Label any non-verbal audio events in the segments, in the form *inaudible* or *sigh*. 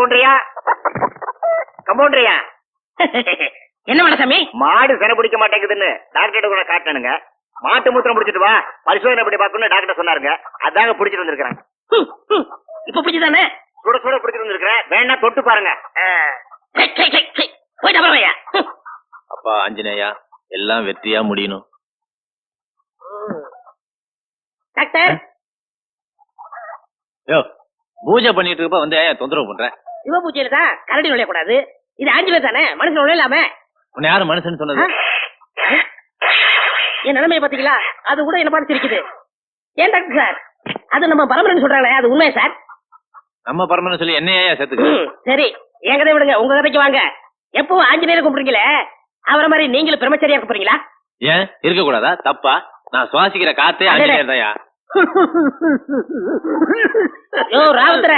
கம்பவுண்டரியா? கம்பவுண்டரியா? என்ன மனசாமி? மாடு செனை பிடிக்க மாட்டேங்குதுன்னு டாக்டர் கூட காட்டணுங்க மாட்டு மூத்திரம் பிடிச்சிட்டு வா பரிசோதனை பண்ணி பார்க்கணும்னு டாக்டர் சொன்னாருங்க. அதாங்க பிடிச்சிட்டு ஹம். இப்ப பிடிச்சதானே? சுட சுட பிடிச்சிட்டு வந்திருக்கிறேன். வேணா தொட்டு பாருங்க. அப்பா ஆஞ்சநேயா எல்லாம் வெற்றியா முடியணும். டாக்டர். யோ பூஜை பண்ணிட்டு இருக்கப்ப வந்து தொந்தரவு பண்ற? சிவ பூஜையில தான் கரடி நுழையக்கூடாது. இது ஆஞ்சநேயர் தானே? மனுஷன் நுழையலாம? உன்னை யாரு மனுஷன் சொன்னது? என் நிலைமையை பாத்தீங்களா அது கூட என்ன பார்த்து சிரிக்குது. ஏன் டாக்டர் சார்? அது நம்ம பரம்பரைன்னு சொல்றாங்களே அது உண்மையா சார்? நம்ம பரமன்னு சொல்லி என்னையா சேர்த்துக்க? சரி. என் கதை விடுங்க. உங்க கதைக்கு வாங்க. எப்பவும் ஆஞ்சநேயர் கும்பிடுறீங்களே அவரை மாதிரி நீங்களும் பிரம்மச்சரியா கூப்பிடுறீங்களா? ஏன்? இருக்க கூடாதா தப்பா? நான் சுவாசிக்கிற காத்தே ஆஞ்சநேயர் தாயா யோ ராவத்தர.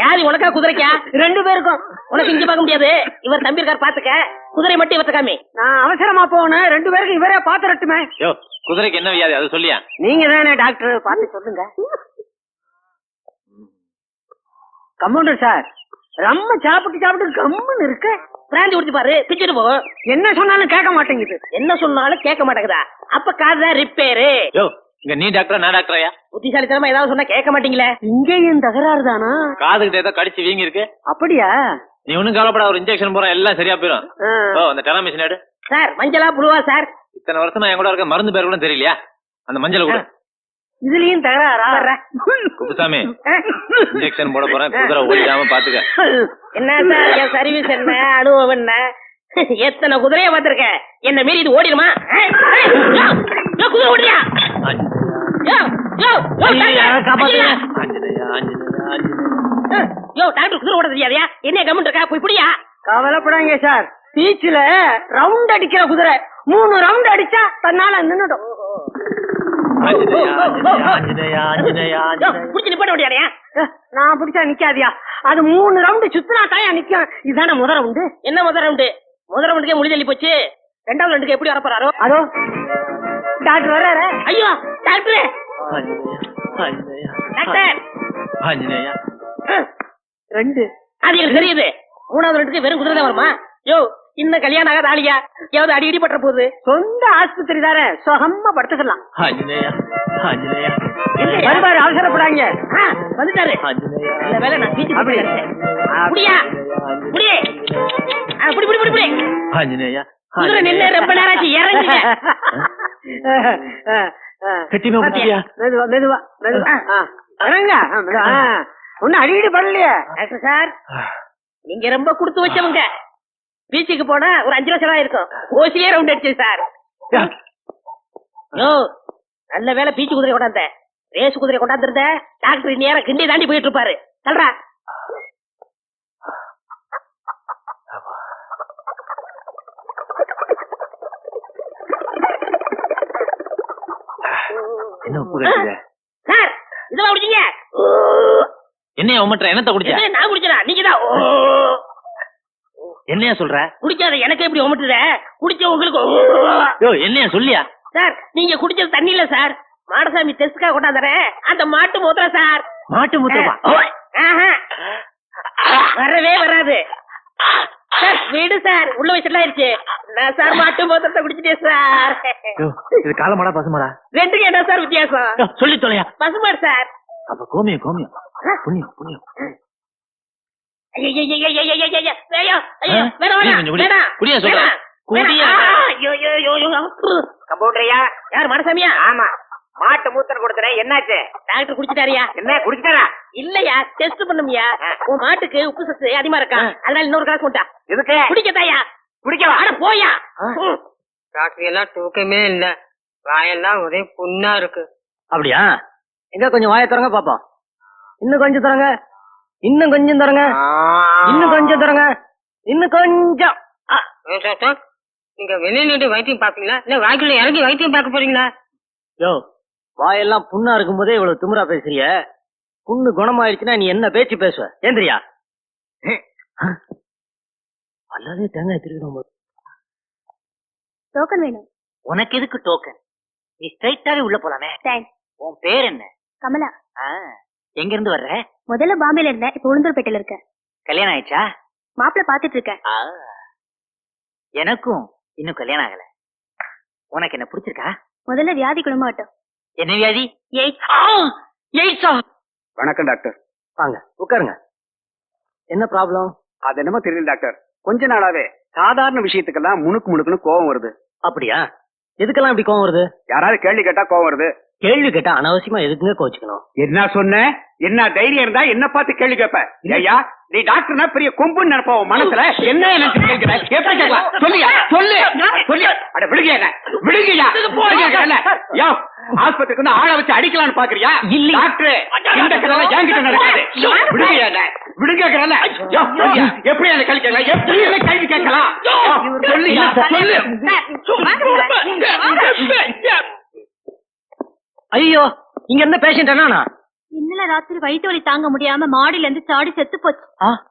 யாரு உனக்கா குதிரைக்கா? ரெண்டு பேருக்கும். உனக்கு இங்க பார்க்க முடியாது. இவர் தம்பி இருக்கார் பாத்துக்க குதிரை மட்டும் இவர்த்த காமி. நான் அவசரமா போனேன் ரெண்டு பேருக்கு இவரே பாத்துரட்டுமே யோ குதிரைக்கு என்ன வியாதி? அது சொல்லியா? நீங்க தானே டாக்டர் பார்த்து சொல்லுங்க. கம்பவுண்டர் சார் ரொம்ப சாப்பிட்டு சாப்பிட்டு கம்முன்னு இருக்கு. பிராந்தி குடிச்சு பாரு பிச்சுட்டு போகும் என்ன சொன்னாலும் கேட்க மாட்டேங்குது. என்ன சொன்னாலும் கேட்க மாட்டேங்குதா? அப்ப காதுதான் ரிப்பேரு யோ இங்க நீ டாக்டரா நான் டாக்டராயா புத்திசாலித்தனமா ஏதாவது சொன்னா கேட்க மாட்டீங்களே? இங்கேயும் தகராறு தானா காதுகிட்ட ஏதோ கடிச்சு வீங்கி இருக்கு அப்படியா? நீ ஒண்ணும் கவலைப்பட ஒரு இன்ஜெக்ஷன் போற எல்லாம் சரியா போயிடும். ஓ அந்த டெலாமிஷன் எடு. சார் மஞ்சளா புழுவா சார்? இத்தனை வருஷமா என் கூட இருக்க மருந்து பேர் கூட தெரியலையா? அந்த மஞ்சள் கூட. இதுலயும் தகராறா? குப்புசாமி இன்ஜெக்ஷன் போட போறேன் குதிரை ஓடிடாம பாத்துக்க. என்ன சார் என் சர்வீஸ் என்ன அனுபவம் என்ன? எத்தனை குதிரைய பார்த்திருக்கேன் என்ன மீறி இது ஓடிடுமா? குதிரை ஓடுறியா? யோ, டாக்டர், குதிரை ஓட தெரியாதியா? என்ன கமெண்ட் இருக்கா போய் புடியா? கவலைப்படாங்க சார். பீச்ல ரவுண்ட் அடிக்கிற குதிரை. மூணு ரவுண்ட் அடிச்சா தன்னால நின்னுடும். நான் பிடிச்சா நிக்காதியா? அது மூணு ரவுண்டு சுத்தினா தாயா நிக்கும். இதானே முத ரவுண்டு என்ன முதல் ரவுண்டு முதல் ரவுண்டுக்கே முடி தள்ளி போச்சு. ரெண்டாவது ரவுண்டுக்கு எப்படி வரப்போறாரோ? அதோ. டாக்டர் வர்றாரு? ஐயோ டாக்டர்! ரெண்டு. அது எனக்கு தெரியுது. மூணாவது ரவுண்டுக்கு வெறும் குதிரை தான் வருமா? யோ இன்னும் கல்யாணம் ஆகாத ஆளியா? எவ்வளவு அடி இடி பற்ற போகுது சொந்த ஆஸ்பத்திரி தானே. சுகமா படுத்துக்கலாம்? வருவாரு அவசரப்படாங்க வந்துட்டாரு. வேலை நான் வீட்டுக்கு அப்படி. போய் முடியா? புடி ஆ, புடி புடி புடி. ஆஞ்சநேயா. நின்னு ரொம்ப நேரம் ஆச்சு இறங்குங்க. கட்டிமா முடியா மெதுவா மெதுவா மெதுவா. ஆ, இறங்க ஆ, மெதுவா. ஆ, ஒண்ணும் அடிக்கடி பண்ணலையே. டாக்டர் சார் நீங்க ரொம்ப கொடுத்து வச்சவங்க. பீச்சுக்கு போனா ஒரு அஞ்சு லட்சம் ரூபாய் இருக்கும். ஓசிலே ரவுண்ட் அடிச்சு சார். யோ. நல்ல வேலை பீச்சு குதிரை கொண்டாந்த ரேஸ் குதிரை கொண்டாந்துருந்த. டாக்டர் நேரம் கிண்டி தாண்டி போயிட்டு இருப்பாரு. சொல்றா என்ன உப்பு கட்டுற சார் இதெல்லாம் குடிச்சீங்க. என்னையா உமட்டுற? என்னத்த குடிச்ச? நான் குடிச்சா நீங்க தான். என்னையா சொல்ற? குடிக்காத எனக்கு எப்படி உமட்டுத குடிச்ச உங்களுக்கு யோ என்னையா சொல்லியா? சார் நீங்க குடிச்சது தண்ணி இல்ல சார். மாடசாமி டெஸ்டுக்காக கொண்டாந்துறேன் அந்த மாட்டு மூத்திரம் சார். மாட்டு முத்தமா ஆஹா. வரவே வராது. சார் வீடு சார். உள்ள வயசுல ஆயிருச்சு. நான் சார் மாட்டு மோதிரத்தை குடிச்சிட்டேன் சார்? இது காலமாடா பசுமாடா. ரெண்டுக்கு என்ன சார் வித்தியாசம்? சொல்லி தொலையா. பசுமாடு சார். அப்ப கோமியம் கோமியம். புண்ணியம் புண்ணியம். கம்பவுண்டரையா யார் மனசாமியா ஆமா மாட்டு மூத்தன் கொடுத்துறேன் என்னாச்சு டாக்டர் குடிச்சிட்டாரியா என்ன குடிச்சிட்டாரா இல்லையா? டெஸ்ட் பண்ணுமியா? உன் மாட்டுக்கு உப்பு சத்து அதிகமா இருக்கா? அதனால இன்னொரு கிளாஸ் கொண்டா இதுக்கு குடிக்கத்தாயா குடிக்கவா? அட போயா. ராத்திரி எல்லாம் தூக்கமே இல்ல. வாயெல்லாம் ஒரே புண்ணா இருக்கு. அப்படியா? எங்க கொஞ்சம் வாயை திறங்க பாப்போம். இன்னும் கொஞ்சம் திறங்க. இன்னும் கொஞ்சம் திறங்க. இன்னும் கொஞ்சம் திறங்க. இன்னும் கொஞ்சம். நீங்க வெளிநாட்டு வைத்தியம் பாப்பீங்களா இல்ல வாய்க்குள்ள இறங்கி வைத்தியம் பார்க்க போறீங்களா? யோ வாயெல்லாம் புண்ணா இருக்கும்போதே இவ்வளவு திமிரா பேசுறிய. புண்ணு குணமாயிடுச்சுன்னா நீ என்ன பேச்சு பேசுவ? ஏந்திரியா? அல்லாதே தேங்காய் திருக்கணும் போது டோக்கன் வேணும். உனக்கு எதுக்கு டோக்கன் நீ ஸ்ட்ரைட்டாவே உள்ள போலாமே. தேங்க்ஸ் உன் பேர் என்ன? கமலா. எங்க இருந்து வர்ற? முதல்ல பாம்பேல இருந்தேன் இப்ப உளுந்தூர்பேட்டையில இருக்கேன். கல்யாணம் ஆயிடுச்சா? மாப்பிள்ள பாத்துட்டு இருக்கேன். ஆ. எனக்கும் இன்னும் கல்யாணம் ஆகல. உனக்கு என்ன பிடிச்சிருக்கா? முதல்ல வியாதி குணமாகட்டும். என்ன வியாதி? எயிட் எயிட்ஸா? வணக்கம் டாக்டர். வாங்க உட்காருங்க. என்ன ப்ராப்ளம்? அது என்னமோ தெரியல டாக்டர். கொஞ்ச நாளாவே சாதாரண விஷயத்துக்கெல்லாம் முணுக்கு முணுக்குன்னு கோவம் வருது. அப்படியா? எதுக்கெல்லாம் இப்படி கோவம் வருது? யாராவது கேள்வி கேட்டா கோவம் வருது. கேள்வி கேட்டா அனாவசியமா எதுக்குங்க கோச்சுக்கணும் என்ன சொன்ன? என்ன தைரியம் இருந்தா என்ன பார்த்து கேள்வி கேட்ப? ஐயா நீ டாக்டர்னா பெரிய கொம்புன்னு நினைப்ப உன் மனசுல? என்ன நினைச்சு கேட்கிற? எப்படி கேட்கலாம் சொல்லியா சொல்லு. சொல்லு. அட விடுங்கயா விடுங்க யோ ஆஸ்பத்திரிக்கு வந்து ஆளை வச்சு அடிக்கலாம்னு பாக்குறியா? இல்ல. டாக்டர் இந்த கதை என்கிட்ட நடக்காது. விடுங்க விடுங்க எப்படி என்ன? கேள்வி கேட்கலாம் எப்படி என்ன கேள்வி கேட்கலாம்? சொல்லுயா சொல்லு. ஐயோ இங்க இருந்த பேஷண்ட் என்னன்னா இன்னல ராத்திரி வயிற்று வலி தாங்க முடியாம மாடியில இருந்து சாடி செத்து போச்சு.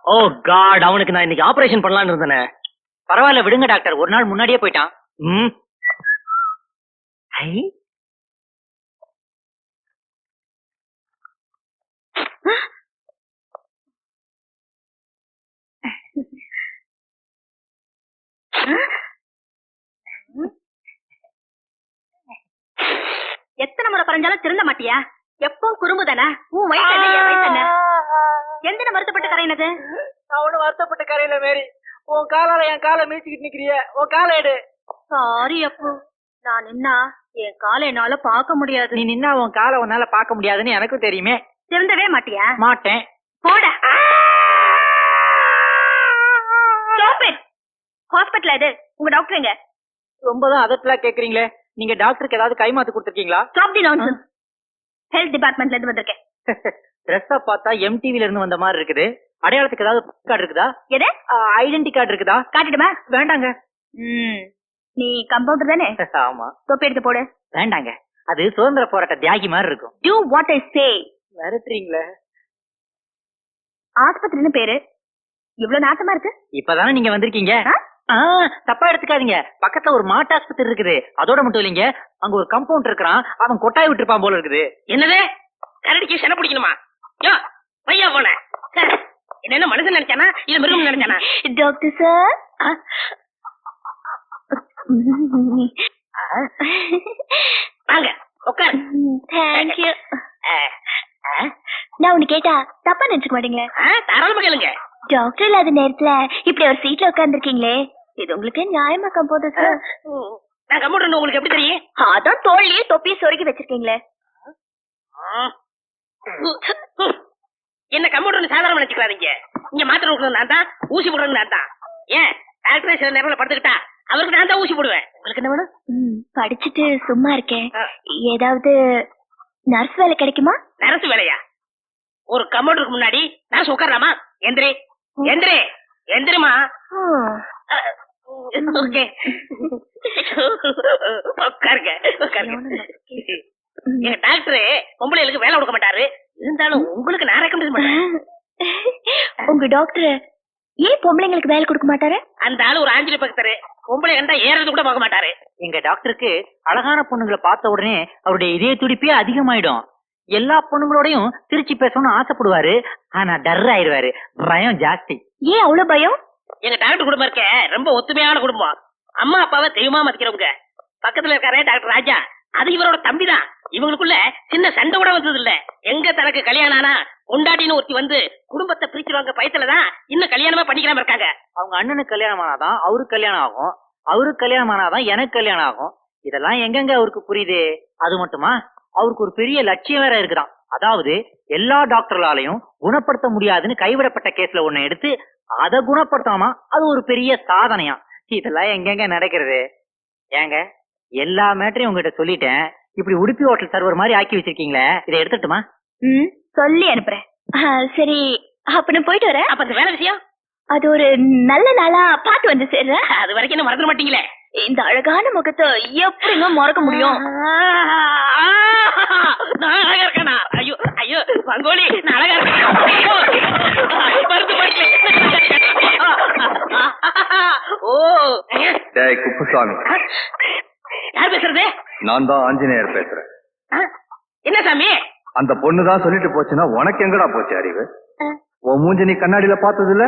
ஓ காட் அவனுக்கு நான் இன்னைக்கு ஆபரேஷன் பண்ணலாம்னு இருந்தேனே. பரவாயில்ல விடுங்க டாக்டர். ஒரு நாள் முன்னாடியே போயிட்டான். ம். ஐ. *laughs* எத்தனை முறை பறஞ்சாலும் திருந்த மாட்டியா? எப்பவும் குறும்பு தானே உன் வயசு என்ன? என் வயசு என்ன? எந்த வருத்தப்பட்டு கரையினது நான் ஒண்ணு வருத்தப்பட்ட கரையில மேரி. உன் காலால என் காலை மீச்சுக்கிட்டு நிக்கிறிய. உன் காலை எடு. சாரி அப்பு. நான் நின்னா என் காலை என்னால பார்க்க முடியாது. நீ நின்னா உன் காலை உன்னால பார்க்க முடியாதுன்னு எனக்கும் தெரியுமே. திருந்தவே மாட்டியா? மாட்டேன். போட. ஹாஸ்பிட்டல் இது? உங்க டாக்டர் எங்க? ரொம்ப தான் அதட்டலா கேக்குறீங்களே. நீங்க டாக்டருக்கு ஏதாவது கைமாத்து கொடுத்துருக்கீங்களா? ஸ்டாப் தி நான்சென்ஸ் ஹெல்த் டிபார்ட்மெண்ட்ல இருந்து வந்திருக்கேன். ட்ரெஸ்ஸா பார்த்தா எம்டிவில இருந்து வந்த மாதிரி இருக்குது. அடையாளத்துக்கு ஏதாவது கார்டு இருக்குதா? எது? ஐடென்டி கார்டு இருக்குதா? காட்டிடுமா? வேண்டாங்க. நீ கம்பவுண்டர் தானே? ஆமா. தொப்பி எடுத்து போடு. வேண்டாங்க. அது சுதந்திர போராட்ட தியாகி மாதிரி இருக்கும். டூ வாட் ஐ சே மிரட்டுறீங்களே ஆஸ்பத்திரின்னு பேரு. இவ்வளவு நாட்டமா இருக்கு? இப்பதானே நீங்க வந்திருக்கீங்க? தப்பா எடுத்துக்காதீங்க. பக்கத்துல ஒரு மாட்டு ஆஸ்பத்திரி இருக்குது. அதோட மட்டும் இல்லைங்க. அங்க ஒரு கம்பவுண்ட் இருக்கிறான். அவன் கொட்டாய் விட்டுருப்பான் போல இருக்குது. என்னது? கரடிக்கு சென பிடிக்கணுமா? யோ பையா போன. என்ன என்ன மனுஷன் நினைச்சானா? இல்ல மிருகம் நினைச்சானா? டாக்டர் சார் வாங்க உட்காரு தேங்க்யூ நான் ஒண்ணு கேட்டா தப்பா நினைச்சுக்க மாட்டீங்களே? ஆ, தாராளமா கேளுங்க. டாக்டர் இல்லாத நேரத்துல இப்படி ஒரு சீட்ல உட்கார்ந்துருக்கீங்களே? இது உங்களுக்கு நியாயமா கம்போது சார் நான் கம்ப்யூட்டர் உங்களுக்கு எப்படி தெரியும்? அதான் தோல்லையே தொப்பியை சொருகி வச்சிருக்கீங்களே. என்ன கம்ப்யூட்டர் சாதாரண நினைச்சுக்கிறாதீங்க இங்க மாத்திரை கொடுக்கறது நான் தான் ஊசி போடுறது நான் தான். ஏன்? டாக்டர் சில நேரம்ல படுத்துக்கிட்டா அவருக்கு நான் தான் ஊசி போடுவேன். உங்களுக்கு என்ன வேணும்? படிச்சுட்டு சும்மா இருக்கேன். ஏதாவது நர்ஸ் வேலை கிடைக்குமா? நரசு வேலையா? ஒரு கம்ப்யூட்டருக்கு முன்னாடி நரசு உட்காரலாமா? எந்திரி எந்திரி எந்திரிமா ஓகே. உட்காருங்க உட்காருங்க. எங்க டாக்டர் பொம்பளைகளுக்கு வேலை கொடுக்க மாட்டாரு. இருந்தாலும் உங்களுக்கு நான் ரெக்கமெண்ட் பண்றேன் உங்க டாக்டர் ஏன் பொம்பளைங்களுக்கு வேலை கொடுக்க மாட்டாரு? அந்த ஆளு ஒரு ஆஞ்சலி பக்தரு பொம்பளை கண்டா ஏறது கூட பார்க்க மாட்டாரு. எங்க டாக்டருக்கு அழகான பொண்ணுங்களை பார்த்த உடனே அவருடைய இதய துடிப்பே அதிகமாயிடும். எல்லா பொண்ணுங்களோடையும் திருச்சி பேசணும்னு ஆசைப்படுவாரு. ஆனா டர் ஆயிருவாரு பயம் ஜாஸ்தி. ஏன் அவ்வளவு பயம்? எங்க டாக்டர் குடும்பம் இருக்க? ரொம்ப ஒத்துமையான குடும்பம். அம்மா அப்பாவை தெய்வமா மதிக்கிறவங்க. பக்கத்துல இருக்காரு டாக்டர் ராஜா. அது இவரோட தம்பி தான் இவங்களுக்குள்ள சின்ன சண்டை கூட வந்தது இல்ல எங்க தனக்கு கல்யாணம் ஆனா கொண்டாடின்னு ஒருத்தி வந்து குடும்பத்தை பிரிச்சிருவாங்க பயத்துலதான் இன்னும் கல்யாணமா பண்ணிக்காம இருக்காங்க. அவங்க அண்ணனுக்கு கல்யாணம் ஆனாதான் அவருக்கு கல்யாணம் ஆகும். அவருக்கு கல்யாணம் ஆனாதான் எனக்கு கல்யாணம் ஆகும். இதெல்லாம் எங்கெங்க அவருக்கு புரியுது? அது மட்டுமா? அவருக்கு ஒரு பெரிய லட்சியம் வேற இருக்குதான். அதாவது எல்லா டாக்டர்களாலையும் குணப்படுத்த முடியாதுன்னு கைவிடப்பட்ட கேஸ்ல ஒன்னு எடுத்து அதை குணப்படுத்தாமா அது ஒரு பெரிய சாதனையா. இதெல்லாம் எங்கெங்க நடக்கிறது? ஏங்க எல்லா மேட்டரையும் உங்ககிட்ட சொல்லிட்டேன். இப்படி உடுப்பி ஹோட்டல் சர்வர் மாதிரி ஆக்கி வச்சிருக்கீங்களே இதை எடுத்துட்டுமா? ம் சொல்லி அனுப்புறேன். சரி அப்ப நான் போயிட்டு வரேன். அப்ப வேலை விஷயம்? அது ஒரு நல்ல நாளா பார்த்து வந்து சேர்றேன். அது வரைக்கும் என்ன மறந்துட மாட்டீங்களே? இந்த அழகான முகத்தை எப்படிங்க மறக்க முடியும்? நான் அழகா இருக்கேனா? ஐயோ ஐயோ பங்கோலி நான் அழகா இருக்கேன்? குப்புசாமி யார் பேசுறது? நான் தான் ஆஞ்சநேயர் பேசுறேன்? என்ன சாமி? அந்த பொண்ணு தான் சொல்லிட்டு போச்சுன்னா உனக்கு எங்கடா போச்சு அறிவு? உன் மூஞ்சி நீ கண்ணாடியில பார்த்தது இல்ல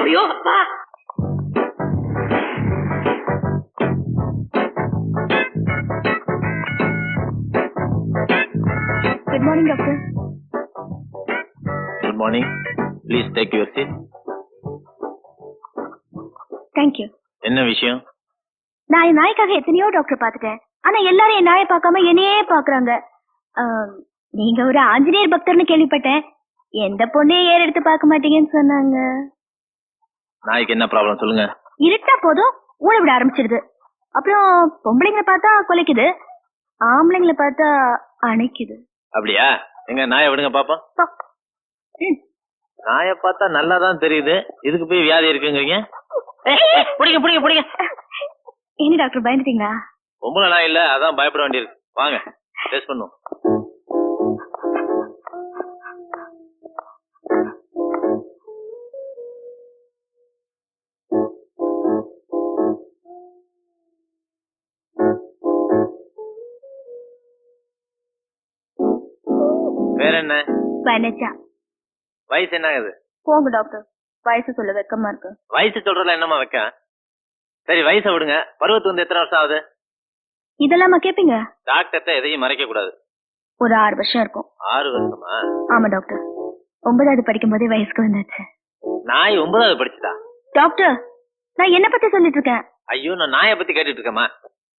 ஐயோ அப்பா. Good morning doctor good morning please take your seat thank you என்ன விஷயம்? நான் என் நாய்க்காக எத்தனையோ டாக்டர் பார்த்துட்டேன். ஆனா எல்லாரும் என் நாயை பார்க்காம என்னையே பாக்குறாங்க நீங்க ஒரு ஆஞ்சநேயர் பக்தர்னு கேள்விப்பட்டேன். எந்த பொண்ணையும் ஏற எடுத்து பார்க்க மாட்டீங்கன்னு சொன்னாங்க. நாய்க்கு என்ன ப்ராப்ளம் சொல்லுங்க. இருட்டா போதும் ஊழ விட ஆரம்பிச்சிடுது அப்புறம் பொம்பளைங்களை பார்த்தா கொலைக்குது. ஆம்பளைங்களை பார்த்தா அணைக்குது. அப்படியா? எங்க நாயை விடுங்க பாப்போம். பா. ம். நாயை பார்த்தா நல்லா தான் தெரியுது. இதுக்கு போய் வியாதி இருக்குங்கிறீங்க? பிடிங்க பிடிங்க பிடிங்க. என்ன டாக்டர் பயந்துட்டீங்களா? பொம்பளை நாய் இல்ல அதான் பயப்பட வேண்டியிருக்கு. வாங்க டெஸ்ட் பண்ணுவோம். வேற என்ன? வனஜா வயசு என்ன ஆகுது? போங்க டாக்டர். வயசு சொல்ல வெக்கமா இருக்கு? வயசு சொல்றதுல என்னமா வைக்க? சரி வயசை விடுங்க. பருவத்து வந்து எத்தனை வருஷம் ஆகுது? இதெல்லாமா கேப்பீங்க? டாக்டர்கிட்ட எதையும் மறைக்க கூடாது. ஒரு ஆறு வருஷம் இருக்கும். ஆறு வருஷமா? ஆமா டாக்டர். ஒன்பதாவது படிக்கும் போதே வயசுக்கு வந்தாச்சு. நாய் ஒன்பதாவது படிச்சுதா? டாக்டர் நான் என்ன பத்தி சொல்லிட்டு இருக்கேன்? ஐயோ நான் நாயை பத்தி கேட்டுட்டு இருக்கேம்மா.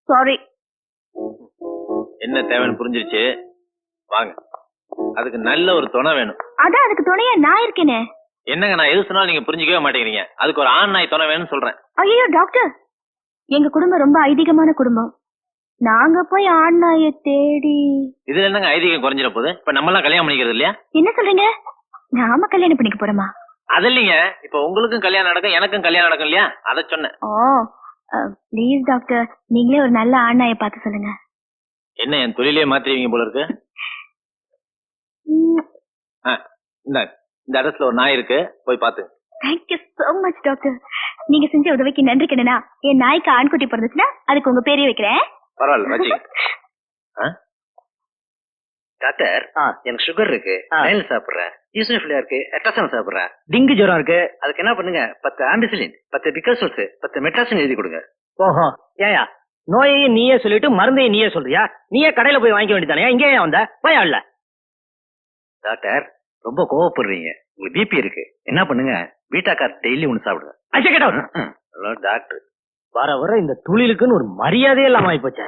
சாரி என்ன தேவைன்னு புரிஞ்சிருச்சு? வாங்க. அதுக்கு நல்ல ஒரு துணை வேணும். அதான் அதுக்கு துணையா நான் இருக்கேனே. என்னங்க நான் எது சொன்னாலும் நீங்க புரிஞ்சுக்கவே மாட்டேங்கிறீங்க. அதுக்கு ஒரு ஆண் நாய் துணை வேணும்னு சொல்றேன். ஐயோ டாக்டர்! எங்க குடும்பம் ரொம்ப ஐதீகமான குடும்பம். நாங்க போய் ஆண் நாயை தேடி இதுல என்னங்க ஐதீகம் குறைஞ்சிட போகுது? இப்ப நம்ம எல்லாம் கல்யாணம் பண்ணிக்கிறது இல்லையா? என்ன சொல்றீங்க? நாம கல்யாணம் பண்ணிக்க போறோமா? அது இல்லைங்க. இப்ப உங்களுக்கும் கல்யாணம் நடக்கும் எனக்கும் கல்யாணம் நடக்கும் இல்லையா? அதை சொன்னேன். Oh please doctor. நீங்களே ஒரு நல்ல ஆண் நாயை பார்த்து சொல்லுங்க. என்ன என் தொழிலே மாத்திருவீங்க போல இருக்கு? ஆ, இந்தாங்க இந்த அட்ரஸ்ல ஒரு நாய் இருக்கு. போய் பாத்து. தேங்க்யூ so மச் டாக்டர் நீங்க செஞ்ச உதவிக்கு நன்றி கிடனா என் நாய்க்கு ஆண்குட்டி பிறந்துச்சுன்னா அதுக்கு உங்க பேரே வைக்கிறேன். பரவாயில்ல வச்சுங்க டாக்டர் எனக்கு சுகர் இருக்கு. நயல் சாப்பிடுறேன். யூசனிஃபிலியா இருக்கு. எட்ரசன் சாப்பிடுறேன். டிங்கு ஜுரம் இருக்கு. அதுக்கு என்ன பண்ணுங்க? பத்து ஆம்பிசிலின் பத்து பிகாசல்ஸ் பத்து மெட்ராசின் எழுதி கொடுங்க. ஓஹோ. ஏயா நோயையும் நீயே சொல்லிட்டு மருந்தையும் நீயே சொல்றியா? நீயே கடையில போய் வாங்கிக்க வேண்டியதானே இங்கே ஏன் வந்த? போயா இல்ல டாக்டர் ரொம்ப கோவப்படுறீங்க. உங்களுக்கு பிபி இருக்கு. என்ன பண்ணுங்க? வீட்டாக்கார் டெய்லி ஒன்று சாப்பிடுங்க. அச்சா கேட்டா டாக்டர். வர வர இந்த துளிலுக்குன்னு ஒரு மரியாதையே இல்லாம ஆயிப்போச்சு